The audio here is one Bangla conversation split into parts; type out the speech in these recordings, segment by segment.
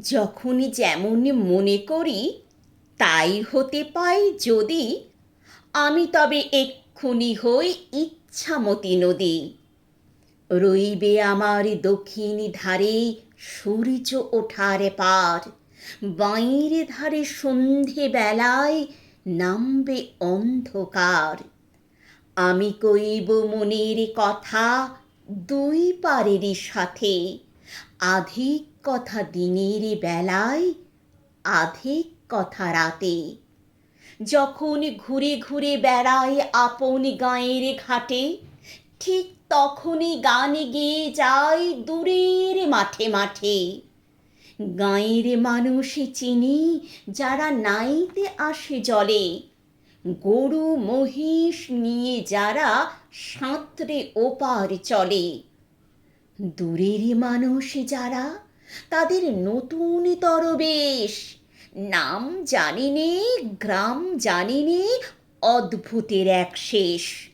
যখনই যেমন মনে করি, তাই হতে পাই যদি আমি তবে এক্ষুনি হই ইচ্ছামতি নদী। রইবে আমার দক্ষিণ ধারে সূর্য ওঠার পার বাইরে ধারে সন্ধে বেলায় নামবে অন্ধকার। আমি কইব মনের কথা দুই পারেরই সাথে, আধিক কথা দিনের বেলায় আধিক কথা রাতে। যখন ঘুরে ঘুরে বেড়ায় আপন গাঁয়ের ঘাটে, ঠিক তখনই গান গেয়ে যায় দূরের মাঠে মাঠে। গাঁয়ের মানুষ চিনি যারা নাইতে আসে জলে। গরু, মহিষ নিয়ে যারা সাঁতরে ওপার চলে। দূরের মানুষ যারা তাদের নতুন তরবেশ নাম জানি নে গ্রাম জানি নে অদ্ভুতের এক শেষ।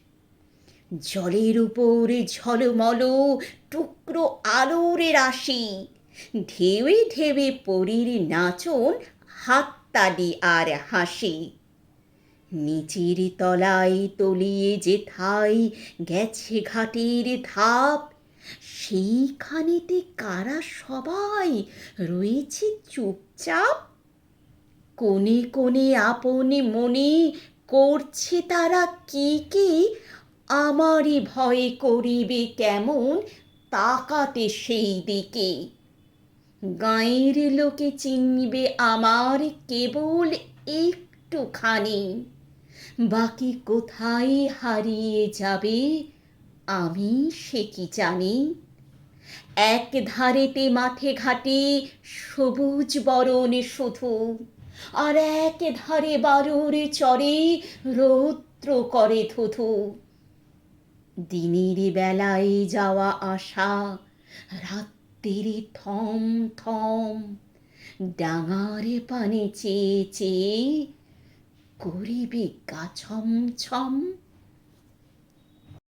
জলের উপরে ঝলমল, টুকরো আলোর রাশি। ঢেউে ঢেউে পরীর নাচন, হাততালি আর হাসি। নিচের তলায় তলিয়ে যেথায় গেছে ঘাটের ধাপ সেইখানেতে কারা সবাই রয়েছে চুপচাপ? কোণে কোণে আপনে মনে করছে তারা কি কি? আমারই ভয়ে করিবে কেমন? তাকাতে সেই দিকে। গাঁয়ের লোকে চিনবে আমার কেবল একটুখানি। বাকি কোথায় হারিয়ে যাবে? আমি সে কি জানি? এক ধারেতে মাঠে ঘাটে সবুজ বরণ শুধু, আর এক ধারে বারুর চরে রৌদ্র করে থুথু দিনের বেলায় যাওয়া আসা রাত্রিরে থম থম, ডাঙারে পানে চেয়ে চেয়ে করিবে গা ছম ছম।